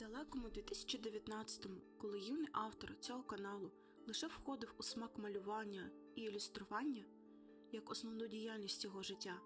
далекому 2019-му, коли юний автор цього каналу лише входив у смак малювання і ілюстрування як основну діяльність його життя,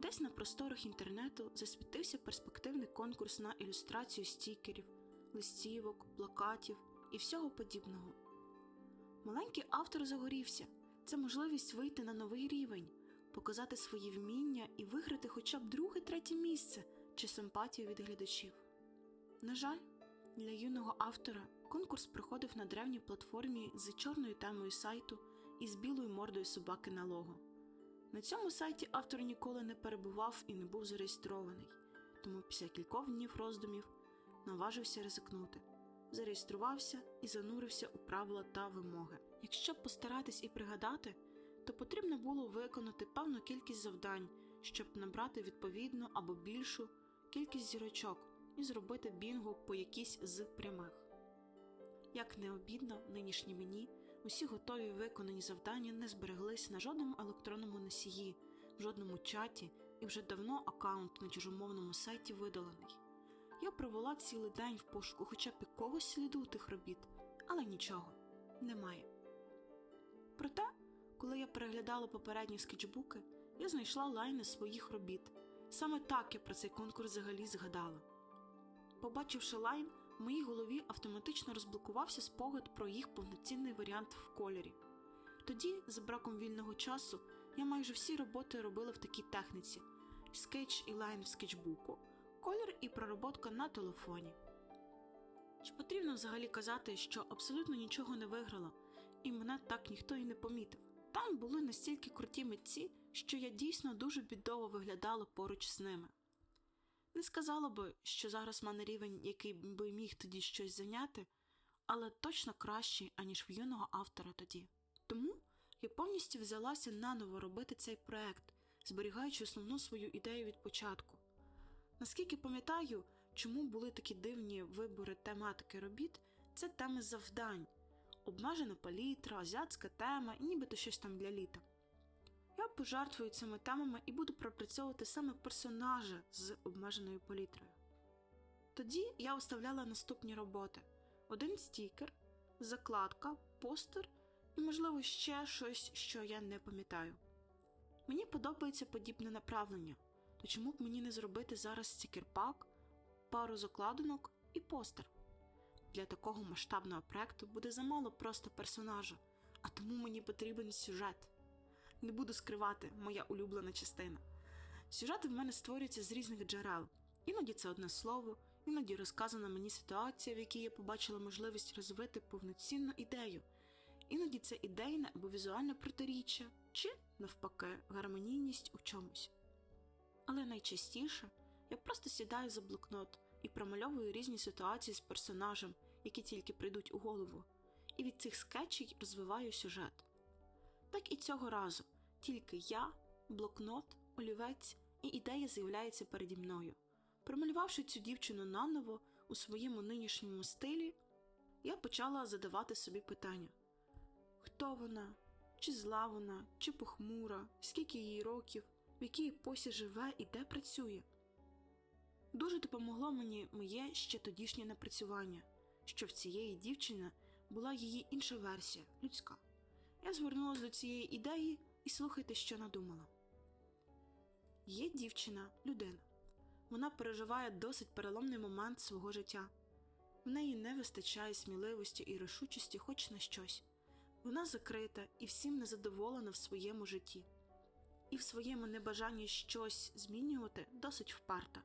десь на просторах інтернету засвітився перспективний конкурс на ілюстрацію стікерів, листівок, плакатів і всього подібного. Маленький автор загорівся це можливість вийти на новий рівень, показати свої вміння і виграти хоча б друге третє місце чи симпатію від глядачів. На жаль, для юного автора конкурс проходив на древній платформі з чорною темою сайту і з білою мордою собаки на лого. На цьому сайті автор ніколи не перебував і не був зареєстрований, тому після кількох днів роздумів наважився ризикнути, зареєструвався і занурився у правила та вимоги. Якщо постаратись і пригадати, то потрібно було виконати певну кількість завдань, щоб набрати відповідну або більшу кількість зірочок і зробити бінго по якійсь з прямих. Як не обідно, нинішні мені усі готові виконані завдання не збереглись на жодному електронному носії, в жодному чаті і вже давно аккаунт на чужомовному сайті видалений. Я провела цілий день в пошуку хоча б якогось сліду тих робіт, але нічого немає. Проте, коли я переглядала попередні скетчбуки, я знайшла лайни своїх робіт. Саме так я про цей конкурс взагалі згадала. Побачивши лайн, в моїй голові автоматично розблокувався спогад про їх повноцінний варіант в кольорі. Тоді, за браком вільного часу, я майже всі роботи робила в такій техніці: скетч і лайн в скетчбуку, колір і пророботка на телефоні. Чи потрібно взагалі казати, що абсолютно нічого не виграла, і мене так ніхто і не помітив? Там були настільки круті митці, що я дійсно дуже бідово виглядала поруч з ними. Не сказала би, що зараз в мене рівень, який би міг тоді щось зайняти, але точно кращий, аніж в юного автора тоді. Тому я повністю взялася наново робити цей проект, зберігаючи основну свою ідею від початку. Наскільки пам'ятаю, чому були такі дивні вибори тематики робіт, це теми завдань, обмежена палітра, азіатська тема і нібито щось там для літа. Пожертвую цими темами і буду пропрацьовувати саме персонажа з обмеженою палітрою. Тоді я оставляла наступні роботи: один стікер, закладка, постер і, можливо, ще щось, що я не пам'ятаю. Мені подобається подібне направлення, то чому б мені не зробити зараз стікер-пак, пару закладинок і постер? Для такого масштабного проекту буде замало просто персонажа, а тому мені потрібен сюжет не буду скривати, моя улюблена частина. Сюжети в мене створюються з різних джерел. Іноді це одне слово, іноді розказана мені ситуація, в якій я побачила можливість розвити повноцінну ідею. Іноді це ідейне або візуальне протиріччя, чи, навпаки, гармонійність у чомусь. Але найчастіше я просто сідаю за блокнот і промальовую різні ситуації з персонажем, які тільки прийдуть у голову, і від цих скетчів розвиваю сюжет. Так і цього разу, тільки я, блокнот, олівець і ідея з'являється переді мною. Промалювавши цю дівчину наново у своєму нинішньому стилі, я почала задавати собі питання: хто вона, чи зла вона, чи похмура, скільки їй років, в якій епосі живе і де працює. Дуже допомогло мені моє ще тодішнє напрацювання, що в цієї дівчини була її інша версія, людська. Я звернулася до цієї ідеї і слухайте, що надумала. Є дівчина, людина. Вона переживає досить переломний момент свого життя. В неї не вистачає сміливості і рішучості хоч на щось. Вона закрита і всім незадоволена в своєму житті, і в своєму небажанні щось змінювати досить вперта.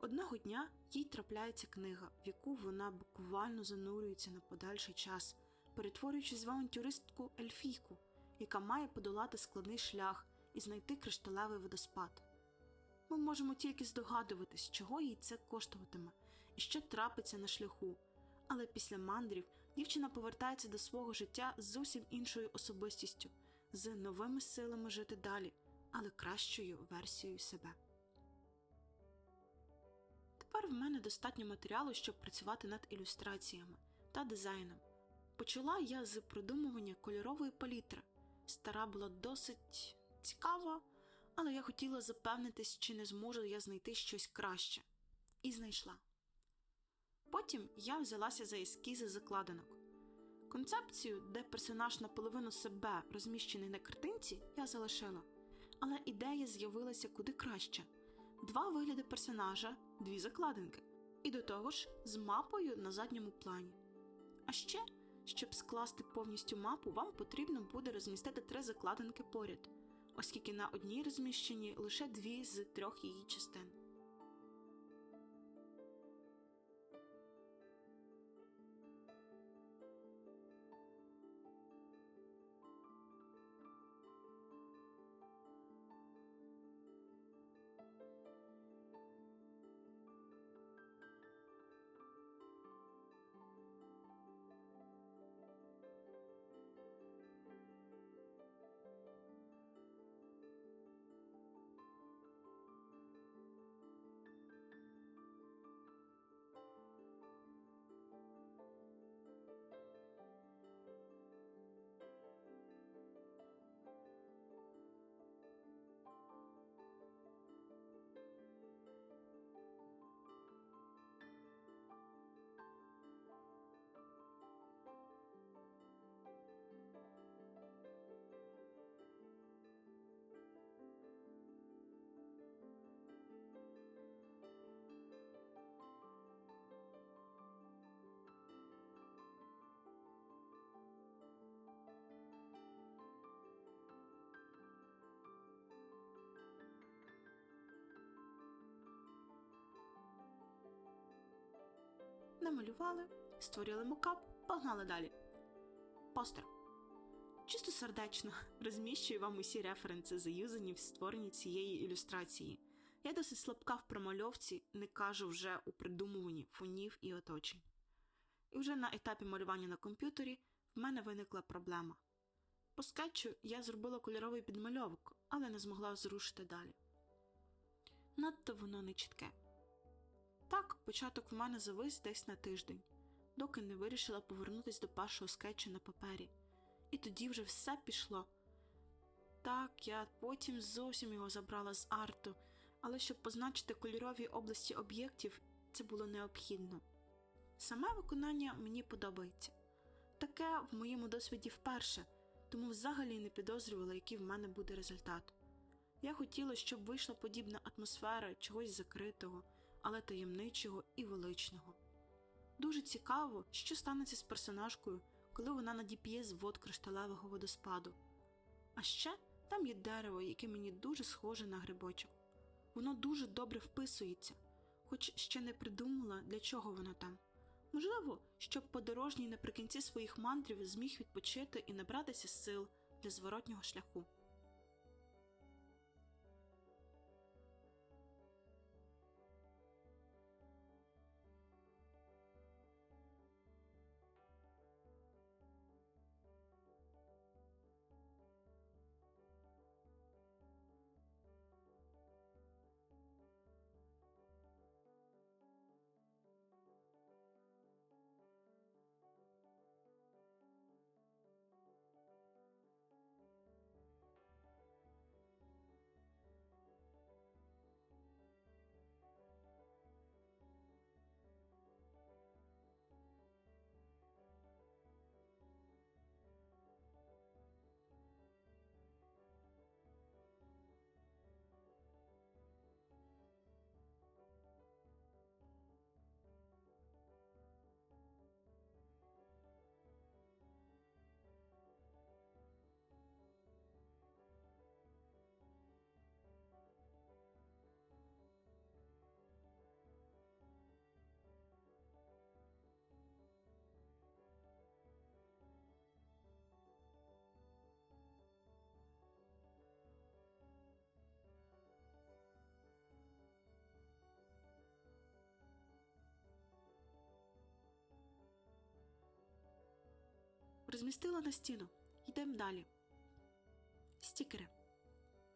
Одного дня їй трапляється книга, в яку вона буквально занурюється на подальший час перетворюючись в авантюристку ельфійку, яка має подолати складний шлях і знайти кришталевий водоспад. Ми можемо тільки здогадуватись, чого їй це коштуватиме і що трапиться на шляху. Але після мандрів дівчина повертається до свого життя з зовсім іншою особистістю, з новими силами жити далі, але кращою версією себе. Тепер в мене достатньо матеріалу, щоб працювати над ілюстраціями та дизайном. Почала я з придумування кольорової палітри. Стара була досить цікава, але я хотіла запевнитись, чи не зможу я знайти щось краще. І знайшла. Потім я взялася за ескізи закладинок. Концепцію, де персонаж наполовину себе розміщений на картинці, я залишила. Але ідея з'явилася куди краще: два вигляди персонажа, дві закладинки, і до того ж з мапою на задньому плані. А ще, щоб скласти повністю мапу, вам потрібно буде розмістити три закладинки поряд, оскільки на одній розміщені лише дві з трьох її частин. Намалювали, створили мокап, погнали далі. Постер. Чисто сердечно розміщую вам усі референси, заюзані в створенні цієї ілюстрації. Я досить слабка в промальовці, не кажу вже у придумуванні фонів і оточень. І вже на етапі малювання на комп'ютері в мене виникла проблема. По скетчу я зробила кольоровий підмальовок, але не змогла зрушити далі. Надто воно не чітке. Так, початок в мене завис десь на тиждень, доки не вирішила повернутися до першого скетчу на папері. І тоді вже все пішло. Так, я потім зовсім його забрала з арту, але щоб позначити кольорові області об'єктів, це було необхідно. Саме виконання мені подобається. Таке в моєму досвіді вперше, тому взагалі не підозрювала, який в мене буде результат. Я хотіла, щоб вийшла подібна атмосфера чогось закритого але таємничого і величного. Дуже цікаво, що станеться з персонажкою, коли вона надіп'є звод кришталевого водоспаду. А ще там є дерево, яке мені дуже схоже на грибочок. Воно дуже добре вписується, хоч ще не придумала, для чого воно там. Можливо, щоб подорожній наприкінці своїх мандрів зміг відпочити і набратися сил для зворотнього шляху. Розмістила на стіну. Йдемо далі. Стікери.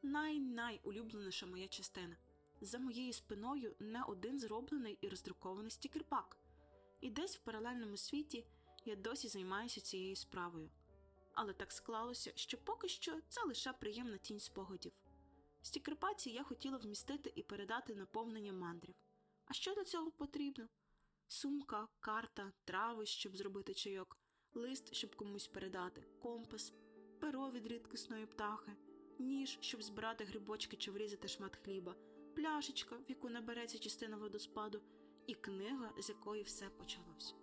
Най-найулюбленіша моя частина. За моєю спиною не один зроблений і роздрукований стікерпак. І десь в паралельному світі я досі займаюся цією справою. Але так склалося, що поки що це лише приємна тінь спогадів. В стікерпаці я хотіла вмістити і передати наповнення мандрів. А що для цього потрібно? Сумка, карта, трави, щоб зробити чайок, лист, щоб комусь передати, компас, перо від рідкісної птахи, ніж, щоб збирати грибочки чи врізати шмат хліба, пляшечка, в яку набереться частина водоспаду, і книга, з якої все почалось.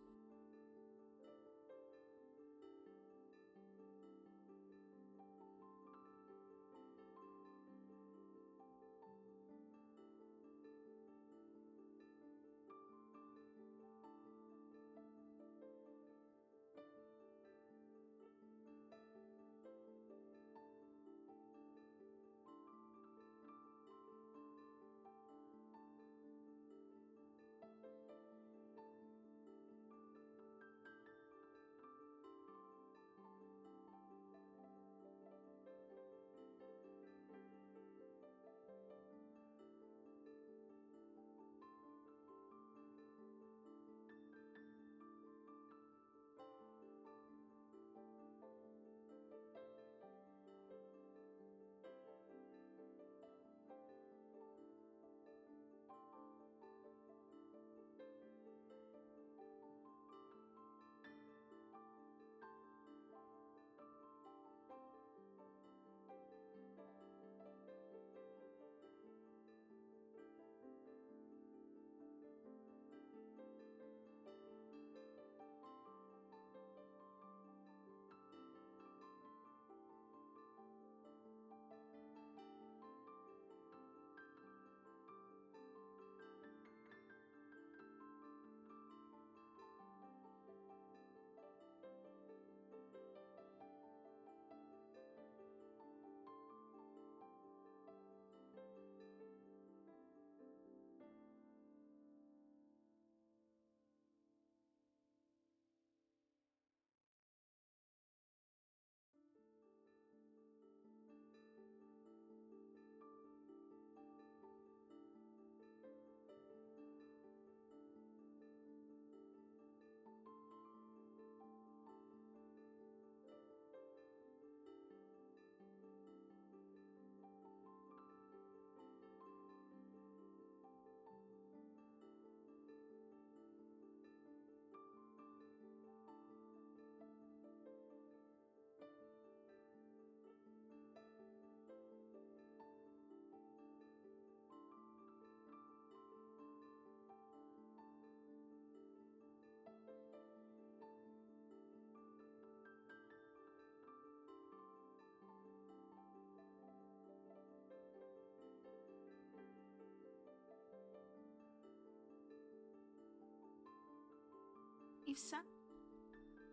І все.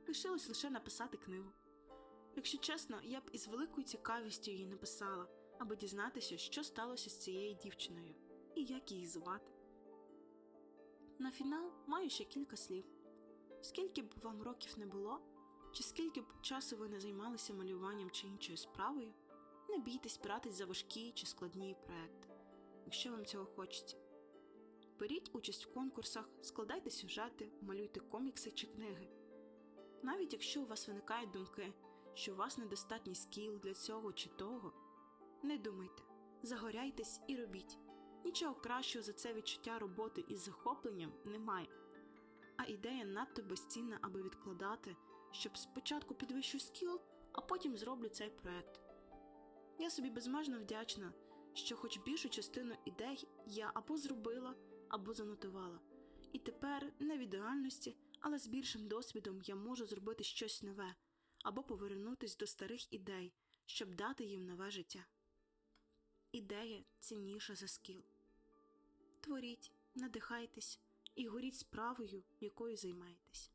Лишилось лише написати книгу. Якщо чесно, я б із великою цікавістю її написала, аби дізнатися, що сталося з цією дівчиною і як її звати. На фінал маю ще кілька слів. Скільки б вам років не було, чи скільки б часу ви не займалися малюванням чи іншою справою, не бійтесь братись за важкі чи складні проекти, якщо вам цього хочеться. Беріть участь в конкурсах, складайте сюжети, малюйте комікси чи книги. Навіть якщо у вас виникають думки, що у вас недостатній скіл для цього чи того, не думайте, загоряйтесь і робіть. Нічого кращого за це відчуття роботи із захопленням немає. А ідея надто безцінна, аби відкладати, щоб спочатку підвищу скіл, а потім зроблю цей проект. Я собі безмежно вдячна, що хоч більшу частину ідей я або зробила, або занотувала. І тепер не в ідеальності, але з більшим досвідом я можу зробити щось нове або повернутись до старих ідей, щоб дати їм нове життя. Ідея цінніша за скіл. Творіть, надихайтесь і горіть справою, якою займаєтесь.